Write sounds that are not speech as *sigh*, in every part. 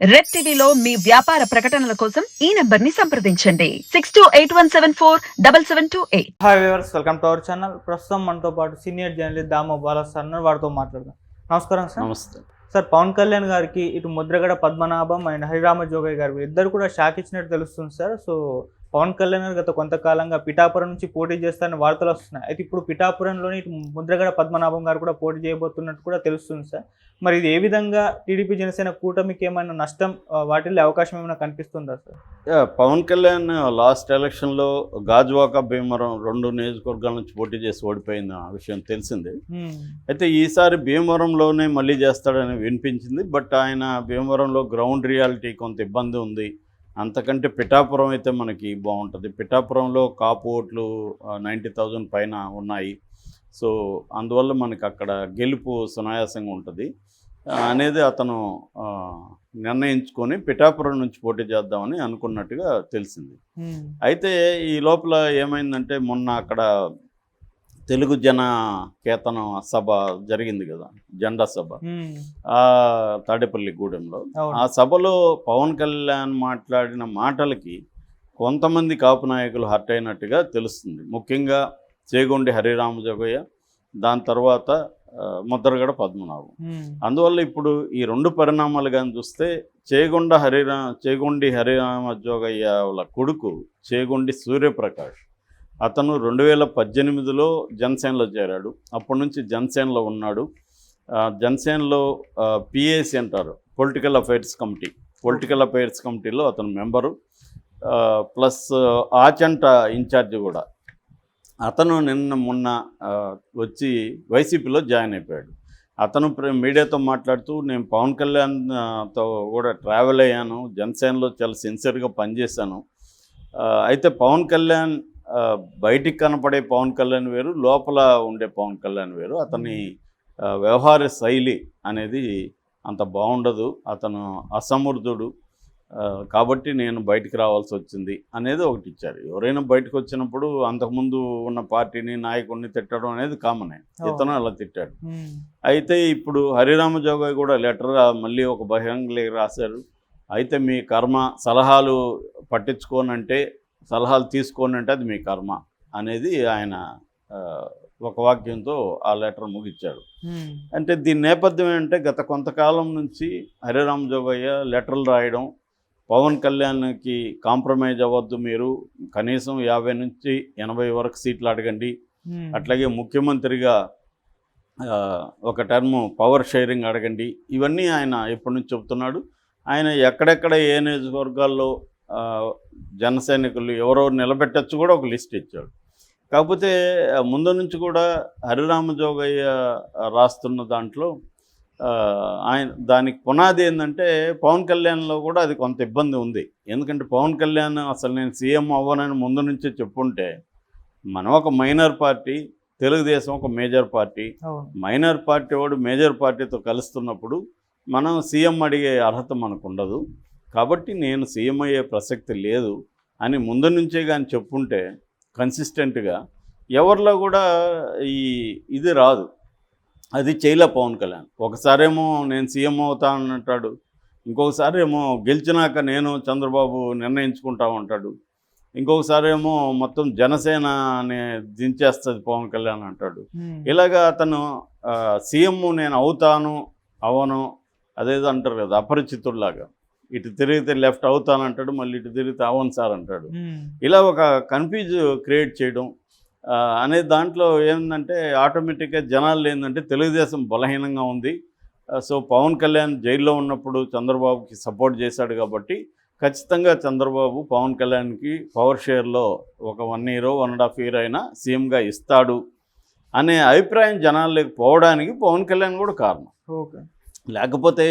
Red టీవీలో మీ వ్యాపార ప్రకటనల కోసం ఈ నెంబర్ని సంప్రదించండి. Six two eight one seven four double seven two eight. Hi viewers welcome to our channel ప్రస్తుతం మనతో పాటు senior journalist Damo Bala sir వారితో మాట్లాడదాం. నమస్కారం సార్. నమస్తే. సార్ పవన్ కళ్యాణ్ గారికి ఇటు ముద్రగడ పద్మనాభం అండ్ హరిరామ జోగయ్య గారు ఇద్దరు కూడా షాక్ ఇచ్చినట్టు తెలుస్తుంది సార్. సో పవన్ కళ్యాణ్ గారు గత కొంతకాలంగా పిఠాపురం నుంచి పోటీ చేస్తారని వార్తలు వస్తున్నాయి. అయితే ఇప్పుడు పిఠాపురంలోని ముద్రగడ పద్మనాభం గారు కూడా పోటీ చేయబోతున్నట్టు కూడా తెలుస్తుంది సార్. మరి ఇది ఏ విధంగా టీడీపీ జనసేన కూటమికి ఏమైనా నష్టం వాటిల్లో అవకాశం ఏమైనా కనిపిస్తుందా సార్? పవన్ కళ్యాణ్ లాస్ట్ ఎలక్షన్లో గాజువాక భీమవరం రెండు నియోజకవర్గాల నుంచి పోటీ చేసి ఓడిపోయిన విషయం తెలిసింది. అయితే ఈసారి భీమవరంలోనే మళ్ళీ చేస్తాడని వినిపించింది. బట్ ఆయన భీమవరంలో గ్రౌండ్ రియాలిటీ కొంత ఇబ్బంది ఉంది. అంతకంటే పిఠాపురం అయితే మనకి బాగుంటుంది. పిఠాపురంలో కాపు ఓట్లు నైంటీ థౌజండ్ పైన ఉన్నాయి. సో అందువల్ల మనకి అక్కడ గెలుపు సునాయాసంగా ఉంటుంది. అనేది అతను నిర్ణయించుకొని పిఠాపురం నుంచి పోటీ చేద్దామని అనుకున్నట్టుగా తెలిసింది. అయితే ఈ లోపల ఏమైందంటే మొన్న అక్కడ తెలుగు జన కేతన సభ జరిగింది కదా జెండా సభ. ఆ తాడేపల్లి గూడెంలో. ఆ సభలో పవన్ కళ్యాణ్ మాట్లాడిన మాటలకి కొంతమంది కాపు నాయకులు హర్ట్ అయినట్టుగా తెలుస్తుంది. ముఖ్యంగా చేగొండి హరిరామ జోగయ్య దాని తర్వాత ముద్రగడ పద్మనాభం. అందువల్ల ఇప్పుడు ఈ రెండు పరిణామాలు కానీ చూస్తే చేగొండ హరిరా చేగొండి హరిరామ జోగయ్య వాళ్ళ కొడుకు చేగొండి సూర్యప్రకాష్. అతను రెండు వేల పద్దెనిమిదిలో జనసేనలో చేరాడు. అప్పటి నుంచి జనసేనలో ఉన్నాడు. జనసేనలో పిఏసి అంటారు. Political affairs committee political affairs కమిటీలో అతను మెంబరు. ప్లస్ ఆచంట ఇన్ఛార్జ్ కూడా. అతను నిన్న మొన్న వచ్చి వైసీపీలో జాయిన్ అయిపోయాడు. అతను మీడియాతో మాట్లాడుతూ నేను పవన్ కళ్యాణ్తో కూడా ట్రావెల్ అయ్యాను. జనసేనలో చాలా సిన్సియర్గా పనిచేశాను. అయితే పవన్ కళ్యాణ్ బయటికి కనపడే పవన్ కళ్యాణ్ వేరు లోపల ఉండే పవన్ కళ్యాణ్ వేరు. అతని వ్యవహార శైలి అనేది అంత బాగుండదు. అతను అసమర్థుడు. కాబట్టి నేను బయటికి రావాల్సి వచ్చింది అనేది ఒకటి ఇచ్చారు. ఎవరైనా బయటకు వచ్చినప్పుడు అంతకుముందు ఉన్న పార్టీని నాయకుడిని తిట్టడం అనేది కామనే ఇతను అలా తిట్టాడు. అయితే ఇప్పుడు హరిరామ జోగయ్య కూడా లెటర్ మళ్ళీ ఒక బహిరంగ రాశారు. అయితే మీ కర్మ సలహాలు పట్టించుకోనంటే సలహాలు తీసుకోనంటే అది మీ కర్మ అనేది ఆయన ఒక వాక్యంతో ఆ లెటర్ ముగిచ్చాడు. అంటే దీని నేపథ్యం ఏంటంటే గత కొంతకాలం నుంచి హరిరామ్ జోగయ్య లెటర్లు రాయడం పవన్ కళ్యాణ్కి కాంప్రమైజ్ అవ్వద్దు మీరు కనీసం యాభై నుంచి ఎనభై వరకు సీట్లు అడగండి. అట్లాగే ముఖ్యమంత్రిగా ఒక టర్మ్ పవర్ షేరింగ్ అడగండి. ఇవన్నీ ఆయన ఎప్పటి నుంచి చెప్తున్నాడు ఆయన ఎక్కడెక్కడ ఏ నియోజకవర్గాల్లో జన సైనికులు ఎవరెవరు నిలబెట్టచ్చు కూడా ఒక లిస్ట్ ఇచ్చాడు. కాకపోతే ముందు నుంచి కూడా హరిరామ జోగయ్య రాస్తున్న దాంట్లో ఆయన దానికి పునాది ఏంటంటే పవన్ కళ్యాణ్లో కూడా అది కొంత ఇబ్బంది ఉంది. ఎందుకంటే పవన్ కళ్యాణ్ అసలు నేను సీఎం అవ్వనని ముందు నుంచే చెప్పుంటే మనం ఒక మైనర్ పార్టీ తెలుగుదేశం ఒక మేజర్ పార్టీ మైనర్ పార్టీ వాడు మేజర్ పార్టీతో కలుస్తున్నప్పుడు మనం సీఎం అడిగే అర్హత మనకు ఉండదు. కాబట్టి నేను సీఎం అయ్యే ప్రసక్తి లేదు అని ముందు నుంచే కానీ చెప్పుంటే కన్సిస్టెంట్గా ఎవరిలో కూడా ఈ ఇది రాదు. అది చేయలే పవన్ కళ్యాణ్. ఒకసారేమో నేను సీఎం అవుతానంటాడు ఇంకొకసారి ఏమో గెలిచినాక నేను చంద్రబాబు నిర్ణయించుకుంటా ఉంటాడు. ఇంకొకసారి ఏమో మొత్తం జనసేన అనే దించేస్తుంది పవన్ కళ్యాణ్ అంటాడు. ఇలాగా అతను సీఎం నేను అవుతాను అవను అదేదో అంటారు కదా అపరిచితుడిలాగా ఇటు తిరిగితే లెఫ్ట్ అవుతానంటాడు మళ్ళీ ఇటు తిరిగితే అవను సార్ అంటాడు. ఇలా ఒక కన్ఫ్యూజ్ క్రియేట్ చేయడం అనే దాంట్లో ఏంటంటే ఆటోమేటిక్గా జనాలు ఏంటంటే తెలుగుదేశం బలహీనంగా ఉంది. సో పవన్ కళ్యాణ్ జైల్లో ఉన్నప్పుడు చంద్రబాబుకి సపోర్ట్ చేశాడు కాబట్టి ఖచ్చితంగా చంద్రబాబు పవన్ కళ్యాణ్కి పవర్ షేర్లో ఒక one year one and half year అయినా సీఎంగా ఇస్తాడు అనే అభిప్రాయం జనాల్లోకి పోవడానికి పవన్ కళ్యాణ్ కూడా కారణం. ఓకే. లేకపోతే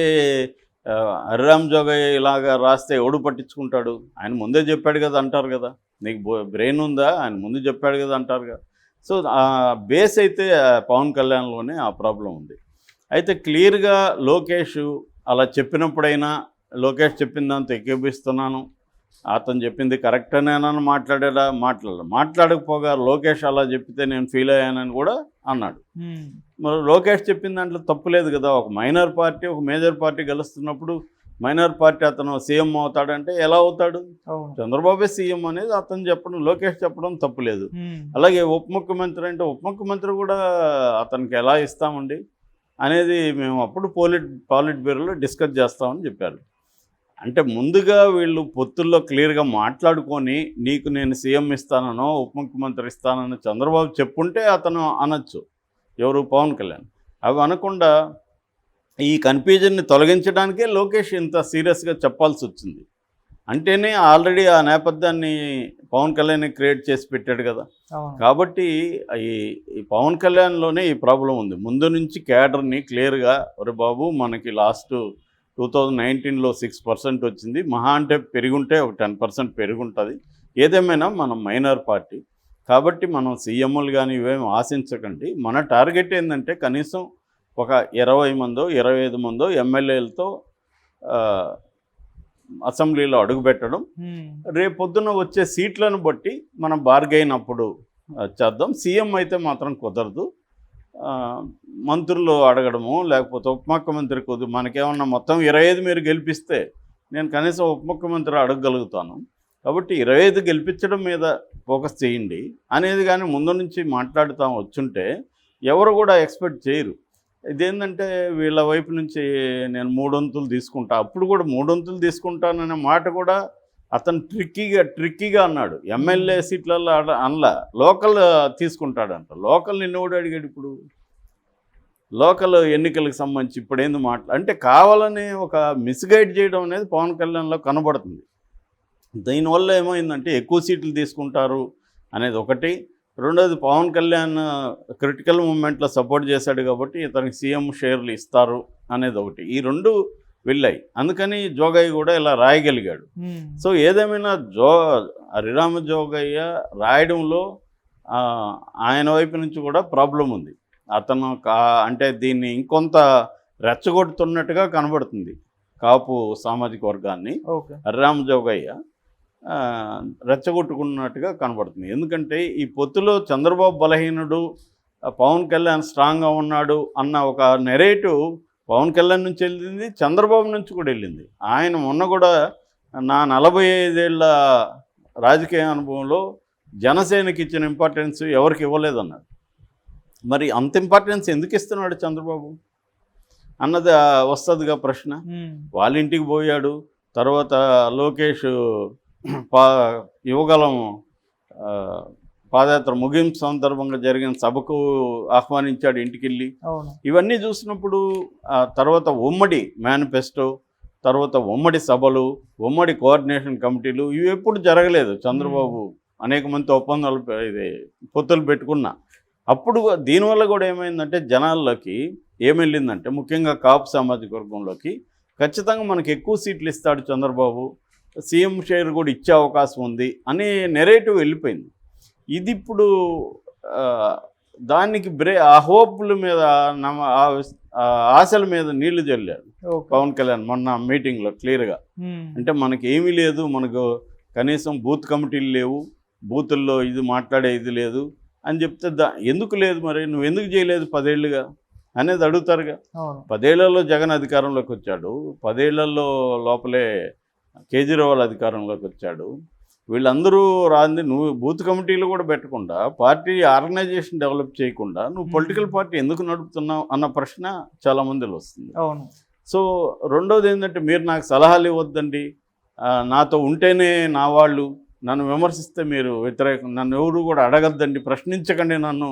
హరిరామ్ జోగయ్య ఇలాగా రాస్తే ఎవడు పట్టించుకుంటాడు? ఆయన ముందే చెప్పాడు కదా అంటారు కదా. నీకు బ్రెయిన్ ఉందా? ఆయన ముందు చెప్పాడు కదా అంటారు కదా. సో ఆ బేస్ అయితే పవన్ కళ్యాణ్లోనే ఆ ప్రాబ్లం ఉంది. అయితే క్లియర్గా లోకేష్ అలా చెప్పినప్పుడైనా లోకేష్ చెప్పిన దాంతో ఎక్కిపిస్తున్నాను. అతను చెప్పింది కరెక్టేనేనని మాట్లాడేలా మాట్లాడాడు మాట్లాడకపోగా లోకేష్ అలా చెప్పితే నేను ఫీల్ అయ్యానని కూడా అన్నాడు. మరి లోకేష్ చెప్పిన దాంట్లో తప్పు లేదు కదా. ఒక మైనర్ పార్టీ ఒక మేజర్ పార్టీ గెలుస్తున్నప్పుడు మైనార్ పార్టీ అతను సీఎం అవుతాడంటే ఎలా అవుతాడు? చంద్రబాబే సీఎం అనేది అతను చెప్పడం లోకేష్ చెప్పడం తప్పులేదు. అలాగే ఉప ముఖ్యమంత్రి అంటే ఉప ముఖ్యమంత్రి కూడా అతనికి ఎలా ఇస్తామండి అనేది మేము అప్పుడు పోలిట్ పాలిట్ బ్యూరోలో డిస్కస్ చేస్తామని చెప్పారు. అంటే ముందుగా వీళ్ళు పొత్తుల్లో క్లియర్గా మాట్లాడుకొని నీకు నేను సీఎం ఇస్తానో ఉప ముఖ్యమంత్రి ఇస్తానని చంద్రబాబు చెప్పుంటే అతను అనొచ్చు ఎవరు? పవన్ కళ్యాణ్. అవి అనకుండా ఈ కన్ఫ్యూజన్ని తొలగించడానికే లోకేష్ ఇంత సీరియస్గా చెప్పాల్సి వచ్చింది. అంటేనే ఆల్రెడీ ఆ నేపథ్యాన్ని పవన్ కళ్యాణ్ క్రియేట్ చేసి పెట్టాడు కదా. కాబట్టి ఈ ఈ పవన్ కళ్యాణ్లోనే ఈ ప్రాబ్లం ఉంది. ముందు నుంచి క్యాడర్ని క్లియర్గా ఒరే బాబు మనకి లాస్ట్ టూ థౌజండ్ నైన్టీన్లో సిక్స్ పర్సెంట్ వచ్చింది. మహా అంటే పెరుగుంటే ఒక టెన్ పర్సెంట్ పెరుగుంటుంది. ఏదేమైనా మనం మైనార్ పార్టీ. కాబట్టి మనం సీఎంలు కానీ ఇవేమి ఆశించకండి. మన టార్గెట్ ఏంటంటే కనీసం ఒక ఇరవై మందో ఇరవై ఐదు మందో ఎమ్మెల్యేలతో అసెంబ్లీలో అడుగుపెట్టడం ఉమ్. రేపు పొద్దున వచ్చే సీట్లను బట్టి మనం బార్గైన్ అప్పుడు చేద్దాం. సీఎం అయితే మాత్రం కుదరదు. మంత్రులు అడగడము లేకపోతే ఉప ముఖ్యమంత్రి కుదు మనకేమన్నా మొత్తం ఇరవై ఐదు మీరు గెలిపిస్తే నేను కనీసం ఉప ముఖ్యమంత్రి అడగగలుగుతాను. కాబట్టి ఇరవై ఐదు గెలిపించడం మీద ఫోకస్ చేయండి. అనేది కానీ ముందు నుంచి మాట్లాడుతాం వచ్చుంటే ఎవరు కూడా ఎక్స్పెక్ట్ చేయరు. ఇదేంటంటే వీళ్ళ వైపు నుంచి నేను మూడొంతులు తీసుకుంటా అప్పుడు కూడా మూడొంతులు తీసుకుంటాననే మాట కూడా అతను ట్రిక్కీగా ట్రిక్కీగా అన్నాడు. ఎమ్మెల్యే సీట్లలో అనలా. లోకల్ తీసుకుంటాడంట. లోకల్ నిన్నోడు అడిగాడు ఇప్పుడు? లోకల్ ఎన్నికలకు సంబంధించి ఇప్పుడు ఏంది మాట్లా? అంటే కావాలని ఒక మిస్గైడ్ చేయడం అనేది పవన్ కళ్యాణ్లో కనబడుతుంది. దీనివల్ల ఏమైందంటే ఎక్కువ సీట్లు తీసుకుంటారు అనేది ఒకటి. రెండోది పవన్ కళ్యాణ్ క్రిటికల్ మూమెంట్లో సపోర్ట్ చేశాడు కాబట్టి ఇతనికి సీఎం షేర్లు ఇస్తారు అనేది ఒకటి. ఈ రెండు వెళ్ళాయి. అందుకని జోగయ్య కూడా ఇలా రాయగలిగాడు. సో ఏదేమైనా జో హరిరామ జోగయ్య రాయడంలో ఆయన వైపు నుంచి కూడా ప్రాబ్లం ఉంది. అతను కా అంటే దీన్ని ఇంకొంత రెచ్చగొడుతున్నట్టుగా కనబడుతుంది కాపు సామాజిక వర్గాన్ని. హరిరామ జోగయ్య రెచ్చగొట్టుకున్నట్టుగా కనబడుతుంది. ఎందుకంటే ఈ పొత్తులో చంద్రబాబు బలహీనుడు పవన్ కళ్యాణ్ స్ట్రాంగ్గా ఉన్నాడు అన్న ఒక నెరేటివ్ పవన్ కళ్యాణ్ నుంచి వెళ్ళింది చంద్రబాబు నుంచి కూడా వెళ్ళింది. ఆయన మొన్న కూడా నా నలభై ఐదేళ్ళ రాజకీయ అనుభవంలో జనసేనకి ఇచ్చిన ఇంపార్టెన్స్ ఎవరికి ఇవ్వలేదన్నాడు. మరి అంత ఇంపార్టెన్స్ ఎందుకు ఇస్తున్నాడు చంద్రబాబు? అన్నది వస్తుందిగా ప్రశ్న. వాళ్ళ ఇంటికి పోయాడు తర్వాత లోకేష్ పా యువగలం పాదయాత్ర ముగింపు సందర్భంగా జరిగిన సభకు ఆహ్వానించాడు ఇంటికి వెళ్ళి అవును. ఇవన్నీ చూసినప్పుడు ఆ తర్వాత ఉమ్మడి మేనిఫెస్టో తర్వాత ఉమ్మడి సభలు ఉమ్మడి కోఆర్డినేషన్ కమిటీలు ఇవి ఎప్పుడు జరగలేదు. చంద్రబాబు అనేక మంది ఒప్పందాలు ఇది పొత్తులు పెట్టుకున్నా. అప్పుడు దీనివల్ల కూడా ఏమైందంటే జనాల్లోకి ఏం వెళ్ళిందంటే ముఖ్యంగా కాపు సామాజిక వర్గంలోకి ఖచ్చితంగా మనకి ఎక్కువ సీట్లు ఇస్తాడు చంద్రబాబు. సీఎం షేర్ కూడా ఇచ్చే అవకాశం ఉంది అనే నెరేటివ్ వెళ్ళిపోయింది. ఇది ఇప్పుడు దానికి బ్రే ఆ హోప్ల మీద నమ్మ ఆశల మీద నీళ్ళు చల్లారు ఓకే. పవన్ కళ్యాణ్ మొన్న మీటింగ్లో క్లియర్గా. అంటే మనకి ఏమీ లేదు మనకు కనీసం బూత్ కమిటీలు లేవు బూతుల్లో ఇది మాట్లాడే ఇది లేదు అని చెప్తే దా ఎందుకు లేదు మరి? నువ్వు ఎందుకు చేయలేదు పదేళ్ళుగా? అనేది అడుగుతారుగా. పదేళ్ళలో జగన్ అధికారంలోకి వచ్చాడు పదేళ్ళలో లోపలే కేజ్రీవాల్ అధికారంలోకి వచ్చాడు. వీళ్ళందరూ రాంది నువ్వు బూత్ కమిటీలు కూడా పెట్టకుండా పార్టీ ఆర్గనైజేషన్ డెవలప్ చేయకుండా నువ్వు పొలిటికల్ పార్టీ ఎందుకు నడుపుతున్నావు అన్న ప్రశ్న చాలా మందిలో వస్తుంది. అవును. సో రెండోది ఏంటంటే మీరు నాకు సలహాలు ఇవ్వద్దండి. నాతో ఉంటేనే నా వాళ్ళు. నన్ను విమర్శిస్తే మీరు వ్యతిరేకం నన్ను ఎవరు కూడా అడగద్దండి ప్రశ్నించకండి నన్ను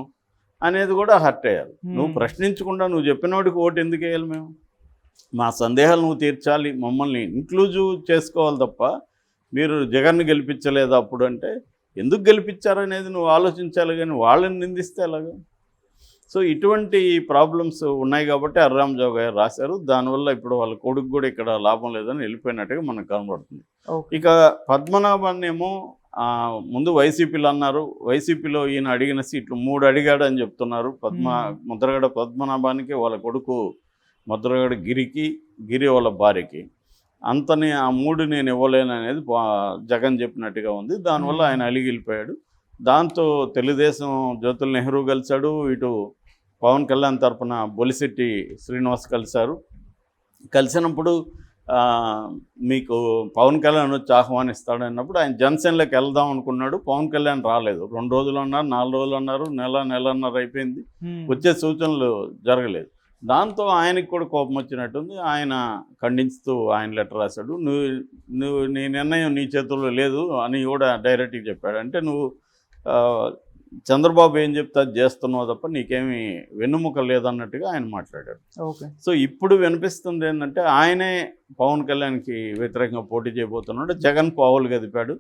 అనేది కూడా హర్ట్ అయ్యారు. నువ్వు. ప్రశ్నించకుండా నువ్వు చెప్పినోడికి ఓటు ఎందుకు వేయాలి మేము? మా సందేహాలు నువ్వు తీర్చాలి మమ్మల్ని ఇంక్లూజివ్ చేసుకోవాలి తప్ప మీరు జగన్ని గెలిపించలేదు అప్పుడు అంటే ఎందుకు గెలిపించారనేది నువ్వు ఆలోచించాలి కానీ వాళ్ళని నిందిస్తే ఎలాగా? సో ఇటువంటి ప్రాబ్లమ్స్ ఉన్నాయి కాబట్టి అర్రామ్ జోగ్ గారు రాశారు. దానివల్ల ఇప్పుడు వాళ్ళ కొడుకు కూడా ఇక్కడ లాభం లేదని వెళ్ళిపోయినట్టుగా మనకు కనబడుతుంది. ఇక పద్మనాభాన్ని ఏమో ముందు వైసీపీలో అన్నారు. వైసీపీలో ఈయన అడిగిన సీట్లు మూడు అడిగాడు అని చెప్తున్నారు. పద్మ. ముద్రగడ పద్మనాభానికి వాళ్ళ కొడుకు ముద్రగడ గిరికి గిరి వాళ్ళ భార్యకి. అంతని ఆ మూడు నేను ఇవ్వలేను అనేది జగన్ చెప్పినట్టుగా ఉంది. దానివల్ల. ఆయన అలిగి వెళ్ళిపోయాడు దాంతో తెలుగుదేశం జ్యోతుల నెహ్రూ కలిశాడు ఇటు పవన్ కళ్యాణ్ తరపున బొలిశెట్టి శ్రీనివాస్ కలిశారు. కలిసినప్పుడు మీకు పవన్ కళ్యాణ్ వచ్చి ఆహ్వానిస్తాడు అన్నప్పుడు ఆయన జనసేనలోకి వెళ్దాం అనుకున్నాడు. పవన్ కళ్యాణ్ రాలేదు. రెండు రోజులు అన్నారు నాలుగు రోజులు అన్నారు నెల నెలన్నర అయిపోయింది. వచ్చే సూచనలు జరగలేదు. దాంతో ఆయనకి కూడా కోపం వచ్చినట్టుంది. ఆయన ఖండిస్తూ ఆయన లెటర్ రాశాడు. నువ్వు నువ్వు నీ నిర్ణయం నీ చేతుల్లో లేదు అని కూడా డైరెక్ట్గా చెప్పాడు. అంటే నువ్వు చంద్రబాబు ఏం చెప్తే అది చేస్తున్నావు తప్ప నీకేమీ వెన్నుముక లేదన్నట్టుగా ఆయన మాట్లాడాడు. ఓకే. సో ఇప్పుడు వినిపిస్తుంది ఏంటంటే ఆయనే పవన్ కళ్యాణ్కి వ్యతిరేకంగా పోటీ చేయబోతున్నాడు. జగన్ పావులు గదిపాడు.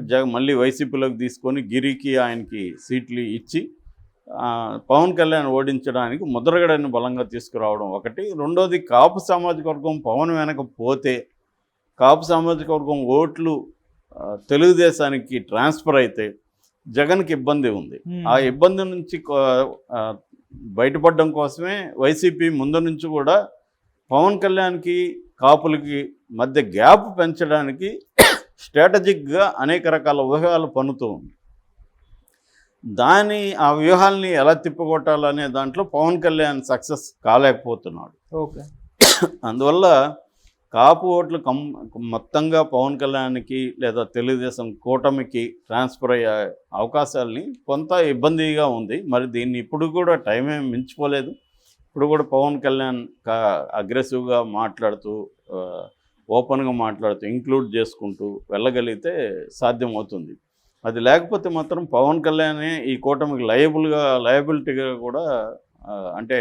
జగన్ మళ్ళీ వైసీపీలోకి తీసుకొని గిరికి ఆయనకి సీట్లు ఇచ్చి పవన్ కళ్యాణ్ ఓడించడానికి ముద్రగడని బలంగా తీసుకురావడం ఒకటి. రెండోది కాపు సామాజిక వర్గం పవన్ వెనక పోతే కాపు సామాజిక వర్గం ఓట్లు తెలుగుదేశానికి ట్రాన్స్ఫర్ అయితే జగన్కి ఇబ్బంది ఉంది. ఆ ఇబ్బంది నుంచి బయటపడడం కోసమే వైసీపీ ముందు నుంచి కూడా పవన్ కళ్యాణ్కి కాపులకి మధ్య గ్యాప్ పెంచడానికి *coughs* స్ట్రాటజిక్గా అనేక రకాల వ్యూహాలు పన్నుతూ ఉంది. దాని ఆ వ్యూహాల్ని ఎలా తిప్పగొట్టాలనే దాంట్లో పవన్ కళ్యాణ్ సక్సెస్ కాలేకపోతున్నాడు. ఓకే. అందువల్ల కాపు ఓట్లు కం మొత్తంగా పవన్ కళ్యాణ్కి లేదా తెలుగుదేశం కూటమికి ట్రాన్స్ఫర్ అయ్యే అవకాశాలని కొంత ఇబ్బందిగా ఉంది. మరి దీన్ని ఇప్పుడు కూడా టైం మించిపోలేదు. ఇప్పుడు కూడా పవన్ కళ్యాణ్ కా అగ్రెసివ్గా మాట్లాడుతూ ఓపెన్గా మాట్లాడుతూ ఇంక్లూడ్ చేసుకుంటూ వెళ్ళగలిగితే సాధ్యమవుతుంది. అది లేకపోతే మాత్రం పవన్ కళ్యాణే ఈ కూటమికి లయబుల్గా లయబిలిటీగా కూడా అంటే